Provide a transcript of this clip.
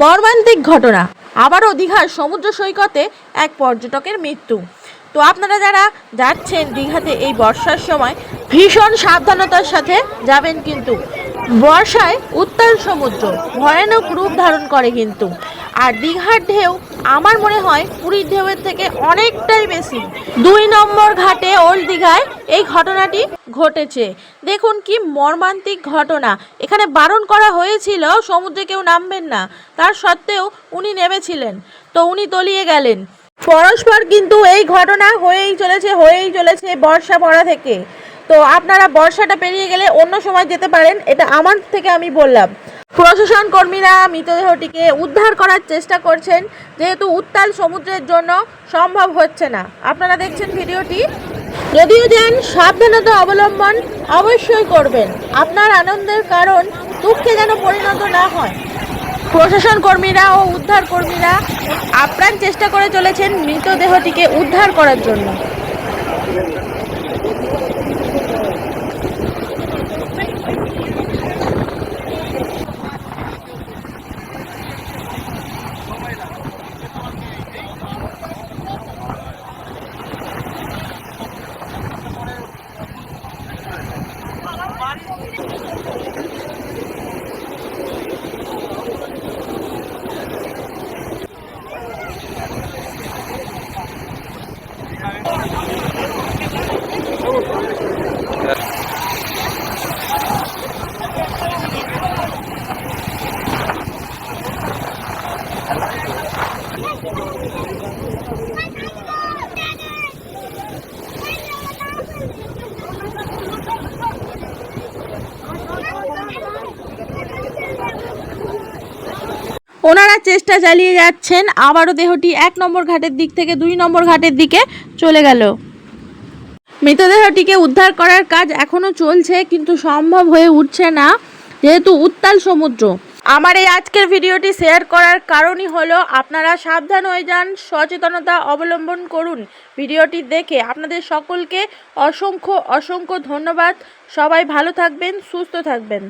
মর্মান্তিক ঘটনা। আবারও দীঘার সমুদ্র সৈকতে এক পর্যটকের মৃত্যু। তো আপনারা যারা যাচ্ছেন দীঘাতে এই বর্ষার সময়, ভীষণ সাবধানতার সাথে যাবেন কিন্তু। বর্ষায় উত্তাল সমুদ্র, ভয়ানক রূপ ধারণ করে কিন্তু। আর দীঘার ঢেউ আমার মনে হয় পুরীর ঢেউয়ের থেকে অনেকটাই বেশি। দুই নম্বর ঘাটে ওল্ড দীঘায় এই ঘটনাটি ঘটেছে। দেখুন কি মর্মান্তিক ঘটনা। এখানে বারণ করা হয়েছিল, সমুদ্রে কেউ নামবেন না। তার সত্ত্বেও উনি নেমেছিলেন। তো উনি তলিয়ে গেলেন। পরস্পর কিন্তু এই ঘটনা হয়েই চলেছে হয়েই চলেছে বর্ষা পড়া থেকে। তো আপনারা বর্ষাটা পেরিয়ে গেলে অন্য সময় যেতে পারেন, এটা আমার থেকে আমি বললাম। প্রশাসন কর্মীরা মৃতদেহটিকে উদ্ধার করার চেষ্টা করছেন, যেহেতু উত্তাল সমুদ্রের জন্য সম্ভব হচ্ছে না। আপনারা দেখছেন ভিডিওটি। যদিও যান সাবধানতা অবলম্বন অবশ্যই করবেন, আপনার আনন্দের কারণ দুঃখে যেন পরিণত না হয়। প্রশাসন কর্মীরা ও উদ্ধার কর্মীরা আপ্রাণ চেষ্টা করে চলেছেন মৃতদেহটিকে উদ্ধার করার জন্য। ওনারা চেষ্টা চালিয়ে যাচ্ছেন, আবারও দেহটি এক নম্বর ঘাটের দিক থেকে দুই নম্বর ঘাটের দিকে চলে গেল। মৃতদেহটিকে উদ্ধার করার কাজ এখনও চলছে, কিন্তু সম্ভব হয়ে উঠছে না, যেহেতু উত্তাল সমুদ্র। আমার এই আজকের ভিডিওটি শেয়ার করার কারণই হলো, আপনারা সাবধান হয়ে যান, সচেতনতা অবলম্বন করুন ভিডিওটি দেখে। আপনাদের সকলকে অসংখ্য অসংখ্য ধন্যবাদ। সবাই ভালো থাকবেন, সুস্থ থাকবেন।